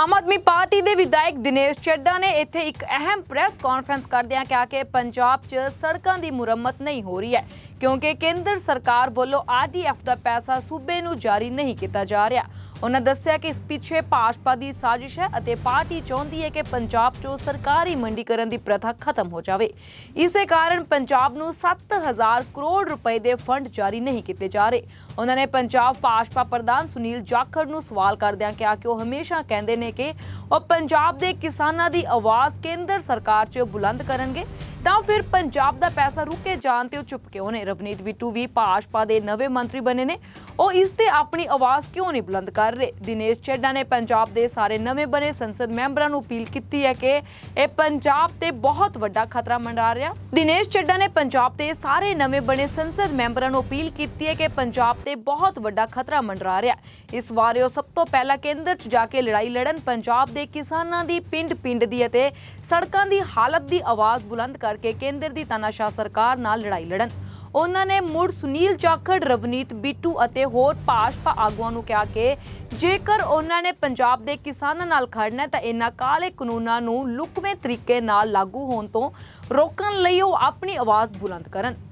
Aam Aadmi party ਦੇ ਵਿਧਾਇਕ ਦਿਨੇਸ਼ ਚੱਡਾ ਨੇ ਇੱਥੇ ਇੱਕ ਅਹਿਮ ਪ੍ਰੈਸ ਕਾਨਫਰੰਸ ਕਰਦਿਆਂ ਕਿਹਾ ਕਿ ਪੰਜਾਬ 'ਚ ਸੜਕਾਂ ਦੀ ਮੁਰੰਮਤ ਨਹੀਂ ਹੋ ਰਹੀ ਹੈ, ਕਿਉਂਕਿ ਕੇਂਦਰ ਸਰਕਾਰ ਵੱਲੋਂ ਆਰਡੀਐਫ ਦਾ ਪੈਸਾ ਸੂਬੇ ਨੂੰ ਜਾਰੀ ਨਹੀਂ ਕੀਤਾ ਜਾ ਰਿਹਾ। ਉਹਨਾਂ ਦੱਸਿਆ ਕਿ ਇਸ ਪਿੱਛੇ ਭਾਜਪਾ ਦੀ ਸਾਜ਼ਿਸ਼ ਹੈ ਅਤੇ ਪਾਰਟੀ ਚਾਹੁੰਦੀ ਹੈ ਕਿ ਪੰਜਾਬ 'ਚੋਂ ਸਰਕਾਰੀ ਮੰਡੀਕਰਨ ਦੀ ਪ੍ਰਥਾ ਖਤਮ ਹੋ ਜਾਵੇ। ਇਸੇ ਕਾਰਨ ਪੰਜਾਬ ਨੂੰ 7000 ਕਰੋੜ ਰੁਪਏ ਦੇ ਫੰਡ ਜਾਰੀ ਨਹੀਂ ਕੀਤੇ ਜਾ ਰਹੇ। ਉਹਨਾਂ ਨੇ ਪੰਜਾਬ ਭਾਜਪਾ ਪ੍ਰਧਾਨ ਸੁਨੀਲ ਜਾਖੜ ਨੂੰ ਸਵਾਲ ਕਰਦਿਆਂ ਕਿਹਾ ਕਿ ਉਹ ਹਮੇਸ਼ਾ ਕਹਿੰਦੇ ਨੇ ਕਿ ਉਹ ਪੰਜਾਬ ਦੇ ਕਿਸਾਨਾਂ ਦੀ ਆਵਾਜ਼ ਕੇਂਦਰ ਸਰਕਾਰ 'ਚ ਬੁਲੰਦ ਕਰਨਗੇ। ਤਾਂ ਫਿਰ ਪੰਜਾਬ ਦਾ ਪੈਸਾ ਰੁਕੇ ਜਾਣ ਤੇ ਉਹ ਚੁੱਪ ਕਿਉਂ ਨੇ? ਰਵਨੀਤ ਬਿੱਟੂ ਵੀ ਭਾਜਪਾ ਦੇ ਨਵੇਂ ਮੰਤਰੀ ਬਣੇ ਨੇ। ਉਹ ਇਸ ਤੇ ਆਪਣੀ ਆਵਾਜ਼ ਕਿਉਂ ਨਹੀਂ ਬੁਲੰਦ ਕਰ ਰਹੇ। ਦਿਨੇਸ਼ ਚੱਡਾ ਨੇ ਪੰਜਾਬ ਦੇ ਸਾਰੇ ਨਵੇਂ ਬਣੇ ਸੰਸਦ ਮੈਂਬਰਾਂ ਨੂੰ ਅਪੀਲ ਕੀਤੀ ਹੈ ਕਿ ਇਹ ਪੰਜਾਬ ਤੇ ਬਹੁਤ ਵੱਡਾ ਖਤਰਾ ਮੰਡਾ ਰਿਹਾ। ਦਿਨੇਸ਼ ਚੱਡਾ ਨੇ ਪੰਜਾਬ ਦੇ ਸਾਰੇ ਨਵੇਂ ਬਣੇ ਸੰਸਦ ਮੈਂਬਰਾਂ ਨੂੰ ਅਪੀਲ ਕੀਤੀ ਹੈ ਕਿ ਪੰਜਾਬ ਤੇ ਬਹੁਤ ਵੱਡਾ ਖਤਰਾ ਮੰਡਰਾ ਰਿਹਾ। ਇਸ ਵਾਰ ਉਹ ਸਭ ਤੋਂ ਪਹਿਲਾਂ ਕੇਂਦਰ 'ਚ ਜਾ ਕੇ ਲੜਾਈ ਲੜਨ ਪੰਜਾਬ ਦੇ ਕਿਸਾਨਾਂ ਦੀ ਪਿੰਡ-ਪਿੰਡ ਦੀ ਅਤੇ ਸੜਕਾਂ ਦੀ ਹਾਲਤ ਦੀ ਆਵਾਜ਼ ਬੁਲੰਦ ਕਰਕੇ ਕੇਂਦਰ ਦੀ ਤਾਨਾਸ਼ਾਹ ਸਰਕਾਰ ਨਾਲ ਲੜਾਈ ਲੜਨ। ਉਹਨਾਂ ਨੇ ਮੁੜ ਸੁਨੀਲ ਜਾਖੜ, ਰਵਨੀਤ ਬਿੱਟੂ ਅਤੇ ਹੋਰ ਭਾਜਪਾ ਆਗੂਆਂ ਨੂੰ ਕਿਹਾ ਕਿ ਜੇਕਰ ਉਹਨਾਂ ਨੇ ਪੰਜਾਬ ਦੇ ਕਿਸਾਨਾਂ ਨਾਲ ਖੜਨਾ ਤਾਂ ਇਹਨਾਂ ਕਾਲੇ ਕਾਨੂੰਨਾਂ ਨੂੰ ਲੁਕਵੇਂ ਤਰੀਕੇ ਨਾਲ ਲਾਗੂ ਹੋਣ ਤੋਂ ਰੋਕਣ ਲਈ ਉਹ ਆਪਣੀ ਆਵਾਜ਼ ਬੁਲੰਦ ਕਰਨ।